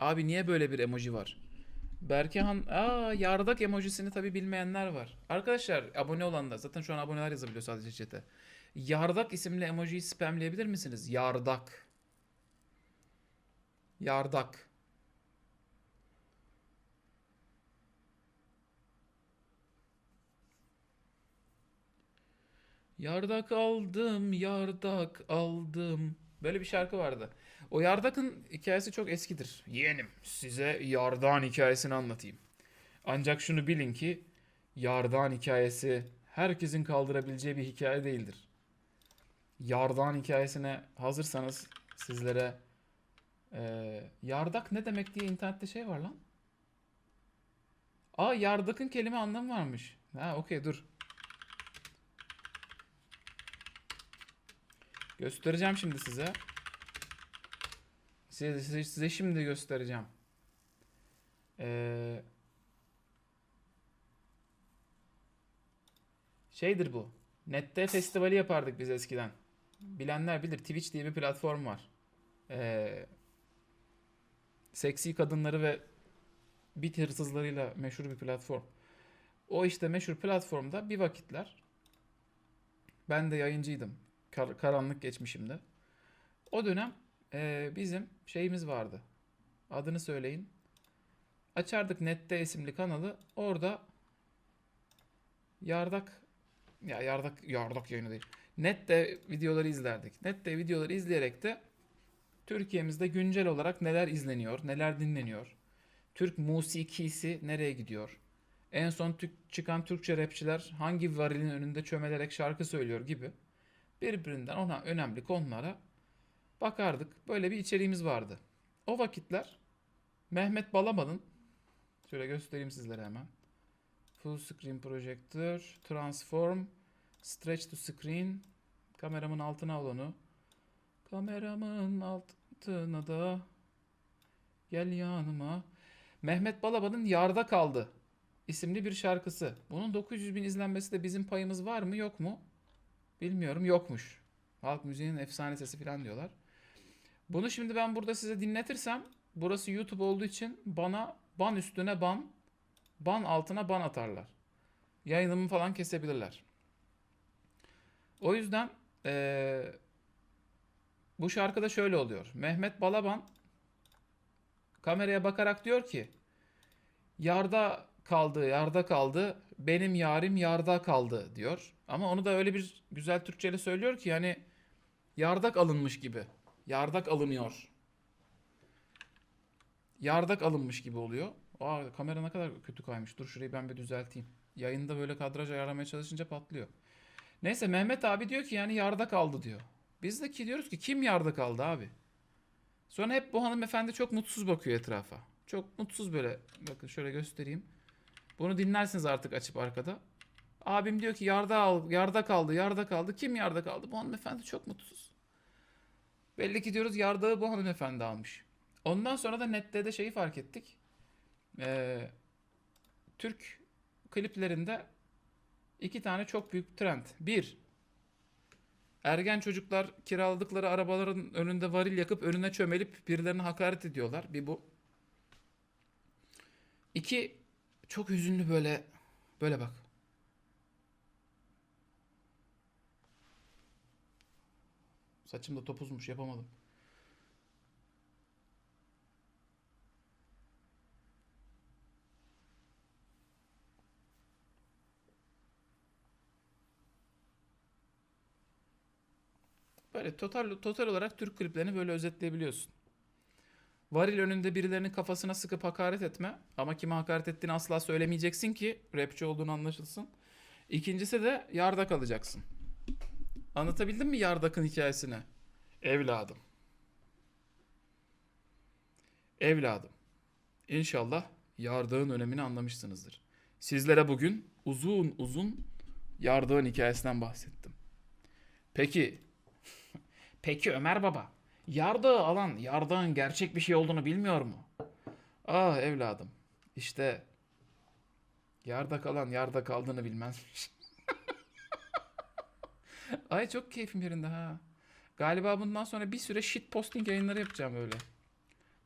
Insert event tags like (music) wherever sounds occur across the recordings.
Abi niye böyle bir emoji var? Berkehan, aa yardak emojisini tabi bilmeyenler var. Arkadaşlar abone olanlar zaten şu an aboneler yazabiliyor sadece chat'e. Yardak isimli emojiyi spamleyebilir misiniz? Yardak. Yardak. Yardak aldım, yardak aldım. Böyle bir şarkı vardı. O yardakın hikayesi çok eskidir. Yeğenim, size yardağın hikayesini anlatayım. Ancak şunu bilin ki yardağın hikayesi herkesin kaldırabileceği bir hikaye değildir. Yardağın hikayesine hazırsanız sizlere eee, yardak ne demek diye internette şey var lan. Aa yardakın kelime anlamı varmış. Ha okey dur. Göstereceğim şimdi size. Size, size, size şimdi göstereceğim. Ee, şeydir bu. Nette festivali yapardık biz eskiden. Bilenler bilir. Twitch diye bir platform var. Ee, seksi kadınları ve bit hırsızlarıyla meşhur bir platform. O işte meşhur platformda bir vakitler ben de yayıncıydım. Kar- karanlık geçmişimde. O dönem e, bizim şeyimiz vardı. Adını söyleyin. Açardık Nette isimli kanalı. Orada yardak ya yardak yardak yayını değil. Nette videoları izlerdik. Nette videoları izleyerek de Türkiye'mizde güncel olarak neler izleniyor, neler dinleniyor. Türk musikisi nereye gidiyor? En son Türk, çıkan Türkçe rapçiler hangi varilin önünde çömelerek şarkı söylüyor gibi birbirinden ona önemli konulara bakardık. Böyle bir içeriğimiz vardı. O vakitler Mehmet Balaban'ın şöyle göstereyim sizlere hemen. Full screen projector, transform, stretch to screen, kameramın altına al onu. Kameramın altına da gel yanıma. Mehmet Balaban'ın Yarda Kaldı isimli bir şarkısı. Bunun 900 bin izlenmesi de bizim payımız var mı yok mu? Bilmiyorum yokmuş. Halk müziğinin efsane sesi falan diyorlar. Bunu şimdi ben burada size dinletirsem burası YouTube olduğu için bana ban üstüne ban, ban altına ban atarlar. Yayınımı falan kesebilirler. O yüzden eee, bu şarkıda şöyle oluyor. Mehmet Balaban kameraya bakarak diyor ki yarda kaldı, yarda kaldı, benim yarim yarda kaldı diyor. Ama onu da öyle bir güzel Türkçeyle söylüyor ki yani yardak alınmış gibi. Yardak alınıyor. Yardak alınmış gibi oluyor. Aa kamera ne kadar kötü kaymış. Dur şurayı ben bir düzelteyim. Yayında böyle kadraj ayarlamaya çalışınca patlıyor. Neyse Mehmet abi diyor ki yani yarda kaldı diyor. Biz de ki diyoruz ki kim yarda kaldı abi? Sonra hep bu hanımefendi çok mutsuz bakıyor etrafa. Çok mutsuz böyle. Bakın şöyle göstereyim. Bunu dinlersiniz artık açıp arkada. Abim diyor ki yarda al, yarda kaldı, yarda kaldı. Kim yarda kaldı? Bu hanımefendi çok mutsuz. Belli ki diyoruz yardağı bu hanımefendi almış. Ondan sonra da nette de şeyi fark ettik. Ee, Türk kliplerinde iki tane çok büyük trend. Bir, ergen çocuklar kiraladıkları arabaların önünde varil yakıp önüne çömelip birilerine hakaret ediyorlar. Bir bu. İki, çok hüzünlü böyle, böyle bak. Saçım da topuzmuş yapamadım. Böyle total total olarak Türk kliplerini böyle özetleyebiliyorsun. Varil önünde birilerinin kafasına sıkıp hakaret etme. Ama kime hakaret ettiğini asla söylemeyeceksin ki rapçi olduğunu anlaşılsın. İkincisi de yarda kalacaksın. Anlatabildim mi yardakın hikayesini? Evladım. Evladım. İnşallah yardağın önemini anlamışsınızdır. Sizlere bugün uzun uzun yardağın hikayesinden bahsettim. Peki, (laughs) peki Ömer Baba, yardağı alan yardağın gerçek bir şey olduğunu bilmiyor mu? Ah evladım, işte yardak alan yardak aldığını bilmezmiş. (laughs) Ay çok keyfim yerinde ha. Galiba bundan sonra bir süre shit posting yayınları yapacağım öyle.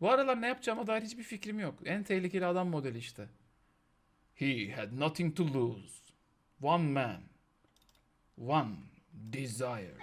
Bu aralar ne yapacağıma dair hiçbir fikrim yok. En tehlikeli adam modeli işte. He had nothing to lose. One man. One desire.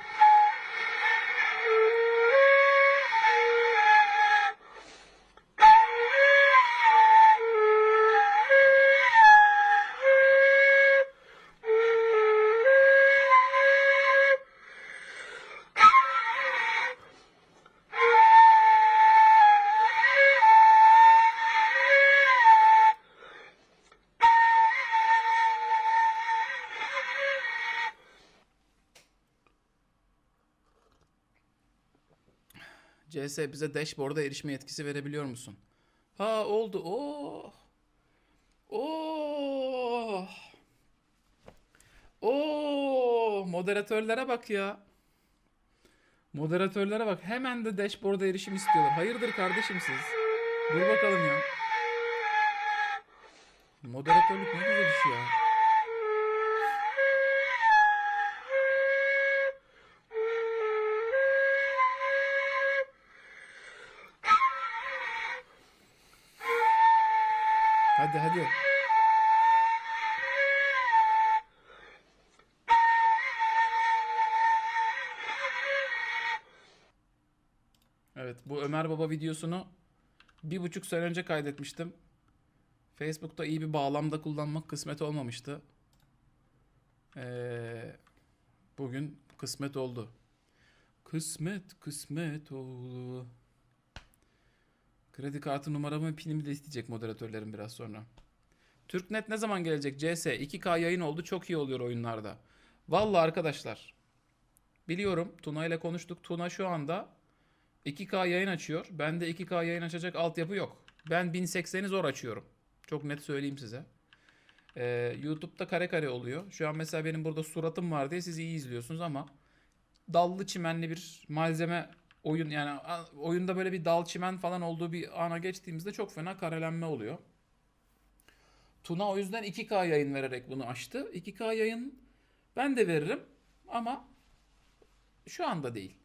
CS bize dashboard'a erişme yetkisi verebiliyor musun? Ha oldu. Oh. Oh. Oh. Moderatörlere bak ya. Moderatörlere bak. Hemen de dashboard'a erişim istiyorlar. Hayırdır kardeşim siz? Dur bakalım ya. Moderatörlük ne güzel iş ya. Hadi hadi. Evet bu Ömer Baba videosunu bir buçuk sene önce kaydetmiştim. Facebook'ta iyi bir bağlamda kullanmak kısmet olmamıştı. Ee, bugün kısmet oldu. Kısmet kısmet oldu. Kredi kartı numaramı pinimi de isteyecek moderatörlerim biraz sonra. Türknet ne zaman gelecek? CS 2K yayın oldu. Çok iyi oluyor oyunlarda. Vallahi arkadaşlar. Biliyorum Tuna ile konuştuk. Tuna şu anda 2K yayın açıyor. Bende 2K yayın açacak altyapı yok. Ben 1080'i zor açıyorum. Çok net söyleyeyim size. Ee, YouTube'da kare kare oluyor. Şu an mesela benim burada suratım var diye siz iyi izliyorsunuz ama dallı çimenli bir malzeme oyun yani oyunda böyle bir dal çimen falan olduğu bir ana geçtiğimizde çok fena karelenme oluyor. Tuna o yüzden 2K yayın vererek bunu açtı. 2K yayın ben de veririm ama şu anda değil.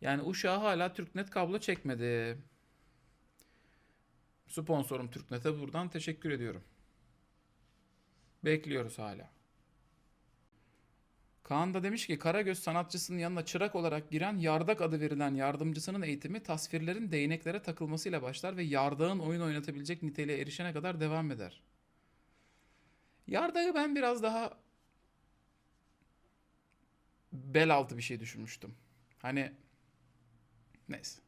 Yani uşağı hala Türknet kablo çekmedi. Sponsorum Türknet'e buradan teşekkür ediyorum. Bekliyoruz hala. Kaan da demiş ki Karagöz sanatçısının yanına çırak olarak giren Yardak adı verilen yardımcısının eğitimi tasvirlerin değneklere takılmasıyla başlar ve yardağın oyun oynatabilecek niteliğe erişene kadar devam eder. Yardağı ben biraz daha bel altı bir şey düşünmüştüm. Hani neyse.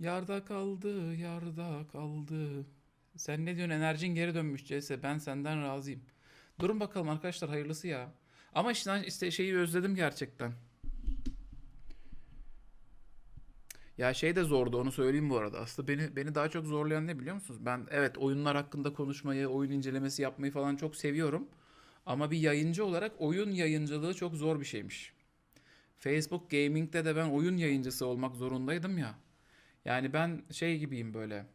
Yarda kaldı, yarda kaldı. Sen ne diyorsun? Enerjin geri dönmüş CS. Ben senden razıyım. Durun bakalım arkadaşlar hayırlısı ya. Ama işte, işte şeyi özledim gerçekten. Ya şey de zordu onu söyleyeyim bu arada. Aslında beni beni daha çok zorlayan ne biliyor musunuz? Ben evet oyunlar hakkında konuşmayı, oyun incelemesi yapmayı falan çok seviyorum. Ama bir yayıncı olarak oyun yayıncılığı çok zor bir şeymiş. Facebook Gaming'de de ben oyun yayıncısı olmak zorundaydım ya. Yani ben şey gibiyim böyle.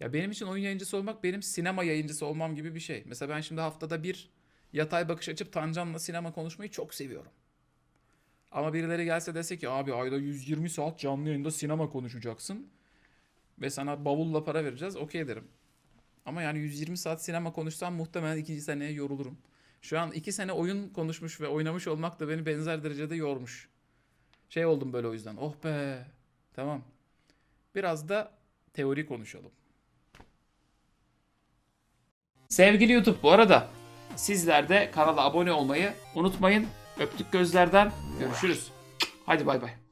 Ya benim için oyun yayıncısı olmak benim sinema yayıncısı olmam gibi bir şey. Mesela ben şimdi haftada bir yatay bakış açıp Tancan'la sinema konuşmayı çok seviyorum. Ama birileri gelse dese ki abi ayda 120 saat canlı yayında sinema konuşacaksın ve sana bavulla para vereceğiz okey derim. Ama yani 120 saat sinema konuşsam muhtemelen ikinci seneye yorulurum. Şu an iki sene oyun konuşmuş ve oynamış olmak da beni benzer derecede yormuş. Şey oldum böyle o yüzden. Oh be. Tamam. Biraz da teori konuşalım. Sevgili YouTube bu arada sizler de kanala abone olmayı unutmayın. Öptük gözlerden. Görüşürüz. Hadi bay bay.